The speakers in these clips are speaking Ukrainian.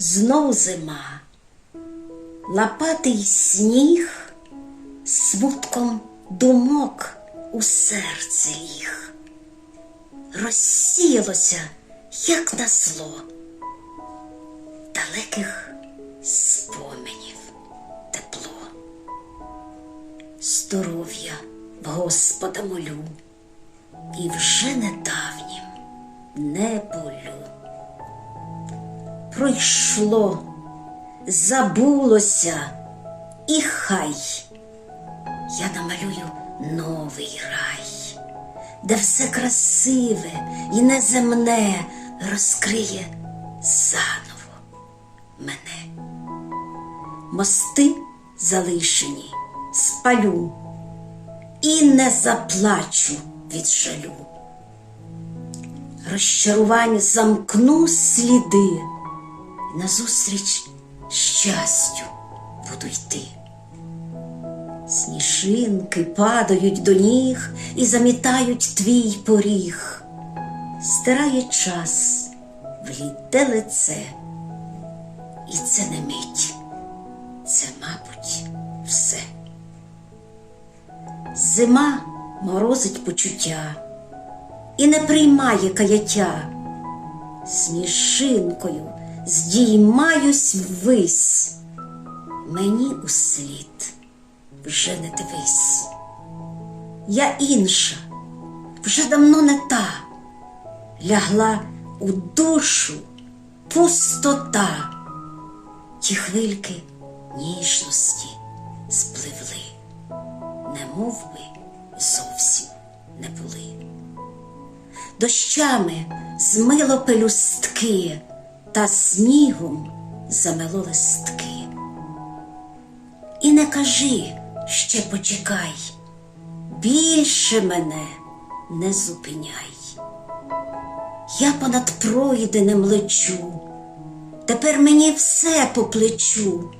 знов зима, лопатий сніг, смутком думок у серце ліг. Розсіялося, як на зло, далеких споменів тепло. Здоров'я в Господа молю, і вже недавнім не болю. Пройшло, забулося, і хай я намалюю новий рай, де все красиве і неземне розкриє заново мене. Мости залишені спалю і не заплачу від жалю. Розчарувань замкну сліди, назустріч щастю буду йти. Сніжинки падають до ніг і замітають твій поріг, стирає час вліте лице, і це не мить, це, мабуть, все. Зима морозить почуття і не приймає каяття. Сніжинкою здіймаюсь ввись, мені услід вже не дивись. Я інша, вже давно не та, лягла у душу. Пустота, ті хвильки ніжності спливли, немов би зовсім не були. Дощами змило пелюстки, та снігом замело листки. І не кажи, ще почекай, більше мене не зупиняй. Я понад пройденим лечу, тепер мені все по плечу,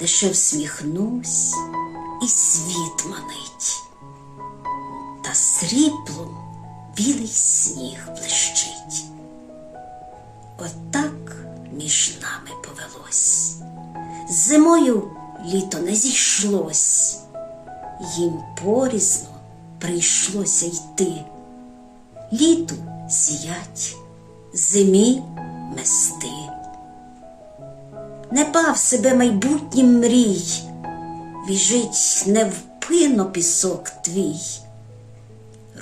лише всміхнусь і світ манить, та сріблом білий сніг блищить. Отак між нами повелось. Зимою літо не зійшлось, їм порізно прийшлося йти. Літу сіять, зимі мести. Не бав себе майбутнім мрій, біжить невпинно пісок твій.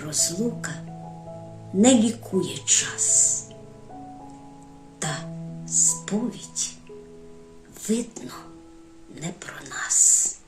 Розлука не лікує час, сповідь видно не про нас.